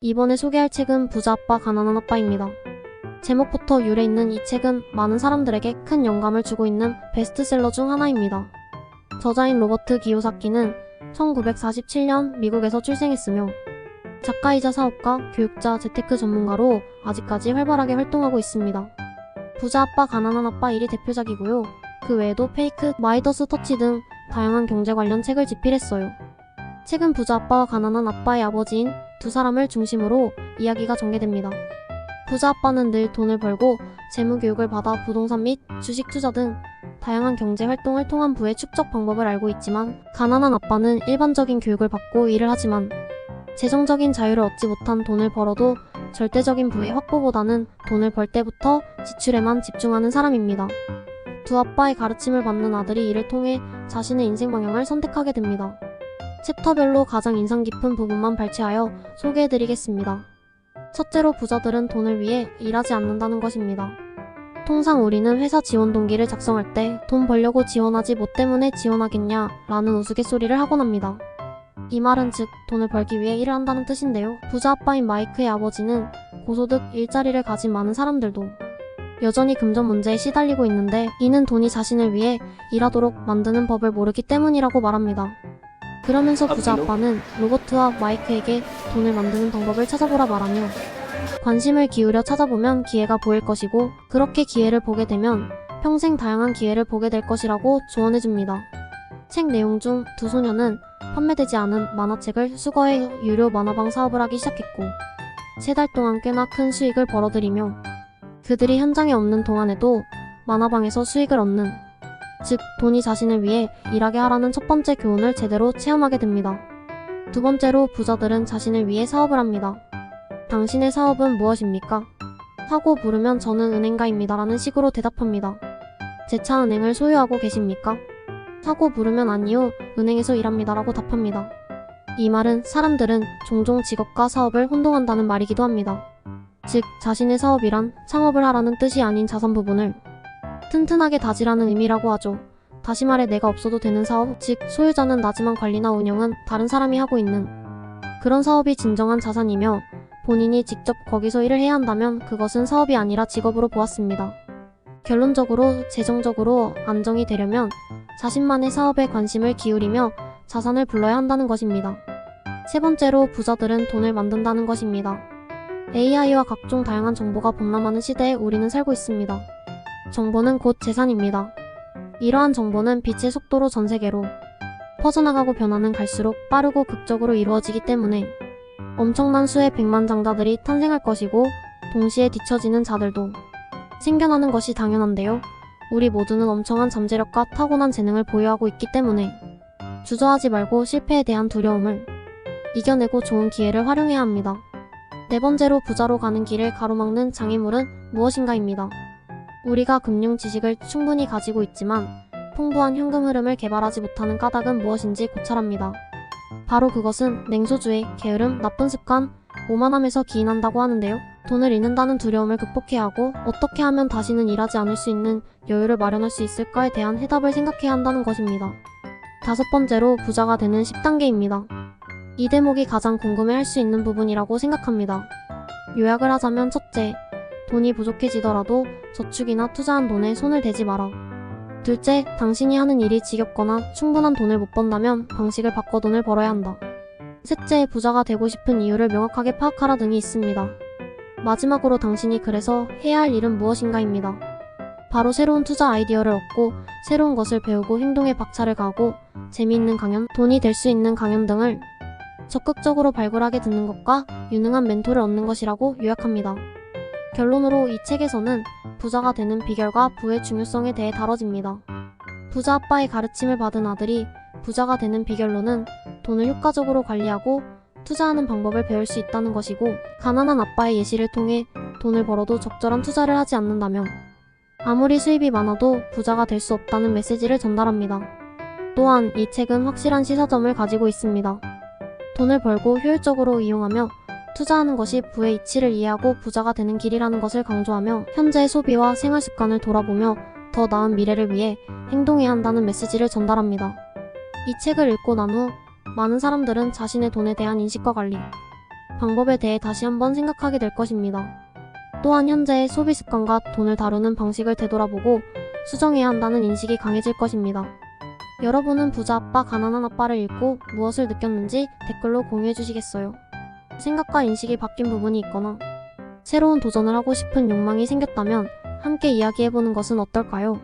이번에 소개할 책은 부자 아빠 가난한 아빠입니다. 제목부터 유래 있는 이 책은 많은 사람들에게 큰 영감을 주고 있는 베스트셀러 중 하나입니다. 저자인 로버트 기요사키는 1947년 미국에서 출생했으며 작가이자 사업가, 교육자, 재테크 전문가로 아직까지 활발하게 활동하고 있습니다. 부자 아빠 가난한 아빠 1이 대표작이고요. 그 외에도 페이크, 마이더스 터치 등 다양한 경제 관련 책을 집필했어요. 책은 부자 아빠와 가난한 아빠의 아버지인 두 사람을 중심으로 이야기가 전개됩니다. 부자 아빠는 늘 돈을 벌고 재무 교육을 받아 부동산 및 주식 투자 등 다양한 경제 활동을 통한 부의 축적 방법을 알고 있지만 가난한 아빠는 일반적인 교육을 받고 일을 하지만 재정적인 자유를 얻지 못한 돈을 벌어도 절대적인 부의 확보보다는 돈을 벌 때부터 지출에만 집중하는 사람입니다. 두 아빠의 가르침을 받는 아들이 이를 통해 자신의 인생 방향을 선택하게 됩니다. 챕터별로 가장 인상 깊은 부분만 발췌하여 소개해드리겠습니다. 첫째로 부자들은 돈을 위해 일하지 않는다는 것입니다. 통상 우리는 회사 지원 동기를 작성할 때 돈 벌려고 지원하지 뭐 때문에 지원하겠냐 라는 우스갯소리를 하곤 합니다. 이 말은 즉 돈을 벌기 위해 일을 한다는 뜻인데요. 부자 아빠인 마이크의 아버지는 고소득 일자리를 가진 많은 사람들도 여전히 금전 문제에 시달리고 있는데 이는 돈이 자신을 위해 일하도록 만드는 법을 모르기 때문이라고 말합니다. 그러면서 부자 아빠는 로버트와 마이크에게 돈을 만드는 방법을 찾아보라 말하며 관심을 기울여 찾아보면 기회가 보일 것이고 그렇게 기회를 보게 되면 평생 다양한 기회를 보게 될 것이라고 조언해줍니다. 책 내용 중 두 소녀는 판매되지 않은 만화책을 수거해 유료 만화방 사업을 하기 시작했고 세 달 동안 꽤나 큰 수익을 벌어들이며 그들이 현장에 없는 동안에도 만화방에서 수익을 얻는 즉 돈이 자신을 위해 일하게 하라는 첫 번째 교훈을 제대로 체험하게 됩니다. 두 번째로 부자들은 자신을 위해 사업을 합니다. 당신의 사업은 무엇입니까? 하고 물으면 저는 은행가입니다 라는 식으로 대답합니다. 제 차 은행을 소유하고 계십니까? 하고 물으면 아니요, 은행에서 일합니다 라고 답합니다. 이 말은 사람들은 종종 직업과 사업을 혼동한다는 말이기도 합니다. 즉, 자신의 사업이란 창업을 하라는 뜻이 아닌 자산 부분을 튼튼하게 다지라는 의미라고 하죠. 다시 말해 내가 없어도 되는 사업, 즉 소유자는 나지만 관리나 운영은 다른 사람이 하고 있는 그런 사업이 진정한 자산이며 본인이 직접 거기서 일을 해야 한다면 그것은 사업이 아니라 직업으로 보았습니다. 결론적으로 재정적으로 안정이 되려면 자신만의 사업에 관심을 기울이며 자산을 불러야 한다는 것입니다. 세 번째로 부자들은 돈을 만든다는 것입니다. AI와 각종 다양한 정보가 범람하는 시대에 우리는 살고 있습니다. 정보는 곧 재산입니다. 이러한 정보는 빛의 속도로 전 세계로 퍼져나가고 변화는 갈수록 빠르고 극적으로 이루어지기 때문에 엄청난 수의 백만장자들이 탄생할 것이고 동시에 뒤처지는 자들도 생겨나는 것이 당연한데요. 우리 모두는 엄청난 잠재력과 타고난 재능을 보유하고 있기 때문에 주저하지 말고 실패에 대한 두려움을 이겨내고 좋은 기회를 활용해야 합니다. 네 번째로 부자로 가는 길을 가로막는 장애물은 무엇인가입니다. 우리가 금융 지식을 충분히 가지고 있지만 풍부한 현금 흐름을 개발하지 못하는 까닭은 무엇인지 고찰합니다. 바로 그것은 냉소주의, 게으름, 나쁜 습관, 오만함에서 기인한다고 하는데요. 돈을 잃는다는 두려움을 극복해야 하고 어떻게 하면 다시는 일하지 않을 수 있는 여유를 마련할 수 있을까에 대한 해답을 생각해야 한다는 것입니다. 다섯 번째로 부자가 되는 10단계입니다. 이 대목이 가장 궁금해 할 수 있는 부분이라고 생각합니다. 요약을 하자면 첫째, 돈이 부족해지더라도 저축이나 투자한 돈에 손을 대지 마라. 둘째, 당신이 하는 일이 지겹거나 충분한 돈을 못 번다면 방식을 바꿔 돈을 벌어야 한다. 셋째, 부자가 되고 싶은 이유를 명확하게 파악하라 등이 있습니다. 마지막으로 당신이 그래서 해야 할 일은 무엇인가입니다. 바로 새로운 투자 아이디어를 얻고 새로운 것을 배우고 행동에 박차를 가고 재미있는 강연, 돈이 될 수 있는 강연 등을 적극적으로 발굴하게 듣는 것과 유능한 멘토를 얻는 것이라고 요약합니다. 결론으로 이 책에서는 부자가 되는 비결과 부의 중요성에 대해 다뤄집니다. 부자 아빠의 가르침을 받은 아들이 부자가 되는 비결로는 돈을 효과적으로 관리하고 투자하는 방법을 배울 수 있다는 것이고 가난한 아빠의 예시를 통해 돈을 벌어도 적절한 투자를 하지 않는다면 아무리 수입이 많아도 부자가 될 수 없다는 메시지를 전달합니다. 또한 이 책은 확실한 시사점을 가지고 있습니다. 돈을 벌고 효율적으로 이용하며 투자하는 것이 부의 이치를 이해하고 부자가 되는 길이라는 것을 강조하며 현재의 소비와 생활 습관을 돌아보며 더 나은 미래를 위해 행동해야 한다는 메시지를 전달합니다. 이 책을 읽고 난 후 많은 사람들은 자신의 돈에 대한 인식과 관리, 방법에 대해 다시 한번 생각하게 될 것입니다. 또한 현재의 소비 습관과 돈을 다루는 방식을 되돌아보고 수정해야 한다는 인식이 강해질 것입니다. 여러분은 부자 아빠, 가난한 아빠를 읽고 무엇을 느꼈는지 댓글로 공유해 주시겠어요? 생각과 인식이 바뀐 부분이 있거나 새로운 도전을 하고 싶은 욕망이 생겼다면 함께 이야기해보는 것은 어떨까요?